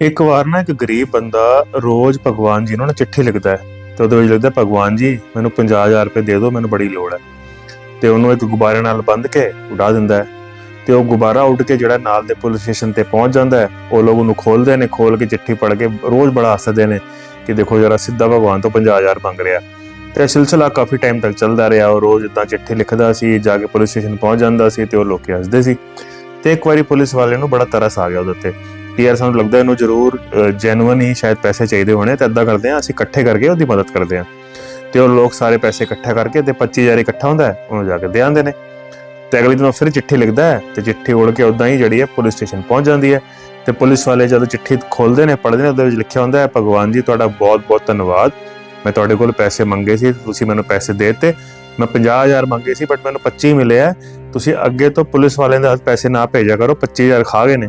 ਇੱਕ ਵਾਰ ਨਾ ਇੱਕ ਗਰੀਬ ਬੰਦਾ ਰੋਜ਼ ਭਗਵਾਨ ਜੀ ਨੂੰ ਨਾ ਚਿੱਠੀ ਲਿਖਦਾ ਹੈ ਤੇ ਉਹਦੇ ਵਿੱਚ ਲਿਖਦਾ ਭਗਵਾਨ ਜੀ, ਮੈਨੂੰ 50000 ਰੁਪਏ ਦੇ ਦਿਓ, ਮੈਨੂੰ ਬੜੀ ਲੋੜ ਹੈ। ਤੇ ਉਹਨੂੰ ਇੱਕ ਗੁਬਾਰੇ ਨਾਲ ਬੰਦ ਕੇ ਉਡਾ ਦਿੰਦਾ ਹੈ। ਤੇ ਉਹ ਗੁਬਾਰਾ ਉੱਡ ਕੇ ਜਿਹੜਾ ਨਾਲ ਦੇ ਪੁਲਿਸ ਸਟੇਸ਼ਨ ਤੇ ਪਹੁੰਚ ਜਾਂਦਾ ਹੈ, ਉਹ ਲੋਕ ਉਹਨੂੰ ਖੋਲਦੇ ਨੇ, ਖੋਲ ਕੇ ਚਿੱਠੀ ਪੜ੍ਹ ਕੇ ਰੋਜ਼ ਬੜਾ ਹੱਸਦੇ ਨੇ ਕਿ ਦੇਖੋ ਜਰਾ ਸਿੱਧਾ ਭਗਵਾਨ ਤੋਂ 50000 ਮੰਗ ਰਿਹਾ। ਤੇ ਇਹ ਸਿਲਸਿਲਾ ਕਾਫੀ ਟਾਈਮ ਤੱਕ ਚੱਲਦਾ ਰਿਹਾ। ਉਹ ਰੋਜ਼ ਇਦਾਂ ਚਿੱਠੀ ਲਿਖਦਾ ਸੀ, ਜਾ ਕੇ ਪੁਲਿਸ ਸਟੇਸ਼ਨ ਪਹੁੰਚ ਜਾਂਦਾ ਸੀ ਤੇ ਉਹ ਲੋਕ ਹੱਸਦੇ ਸੀ। ਤੇ ਇੱਕ ਵਾਰੀ ਪੁਲਿਸ ਵਾਲੇ ਨੂੰ ਬੜਾ ਤਰਸ ਆ ਗਿਆ ਉਹਦੇ ਉੱਤੇ। ਕਿ ਯਾਰ ਸਾਨੂੰ ਲੱਗਦਾ ਇਹਨੂੰ ਜ਼ਰੂਰ ਜੈਨੂਇਨ ਹੀ ਸ਼ਾਇਦ ਪੈਸੇ ਚਾਹੀਦੇ ਹੋਣੇ ਤਾਂ ਏਦਾਂ ਕਰਦੇ ਆ ਅਸੀਂ ਇਕੱਠੇ ਕਰਕੇ ਉਹਦੀ ਮਦਦ ਕਰਦੇ ਆ ਤੇ ਉਹ ਲੋਕ ਸਾਰੇ ਪੈਸੇ ਇਕੱਠਾ ਕਰਕੇ ਤੇ 25000 ਇਕੱਠਾ ਹੁੰਦਾ ਹੈ, ਉਹਨੂੰ ਜਾ ਕੇ ਦੇ ਆਉਂਦੇ ਨੇ। ਤੇ ਅਗਲੇ ਦਿਨ ਉਹ ਫਿਰ ਚਿੱਠੀ ਲਿਖਦਾ ਹੈ ਤੇ ਚਿੱਠੀ ਉੜ ਕੇ ਉਦਾਂ ਹੀ ਜਿਹੜੀ ਹੈ ਪੁਲਿਸ ਸਟੇਸ਼ਨ ਪਹੁੰਚ ਜਾਂਦੀ ਹੈ। ਤੇ ਪੁਲਿਸ ਵਾਲੇ ਜਦੋਂ ਚਿੱਠੀ ਖੋਲਦੇ ਨੇ, ਪੜ੍ਹਦੇ ਨੇ, ਉਹਦੇ ਵਿੱਚ ਲਿਖਿਆ ਹੁੰਦਾ ਹੈ, ਭਗਵਾਨ ਜੀ, ਤੁਹਾਡਾ ਬਹੁਤ ਬਹੁਤ ਧੰਨਵਾਦ। ਮੈਂ ਤੁਹਾਡੇ ਕੋਲ ਪੈਸੇ ਮੰਗੇ ਸੀ, ਤੁਸੀਂ ਮੈਨੂੰ ਪੈਸੇ ਦੇ ਦਿੱਤੇ। ਮੈਂ 50000 ਮੰਗੇ ਸੀ ਬਟ ਮੈਨੂੰ 25 ਮਿਲੇ ਆ ਤੁਸੀਂ ਅੱਗੇ ਤੋਂ ਪੁਲਿਸ ਵਾਲਿਆਂ ਦੇ ਹੱਥ ਪੈਸੇ ਨਾ ਭੇਜਿਆ ਕਰੋ 25000 ਖਾ ਗਏ ਨੇ।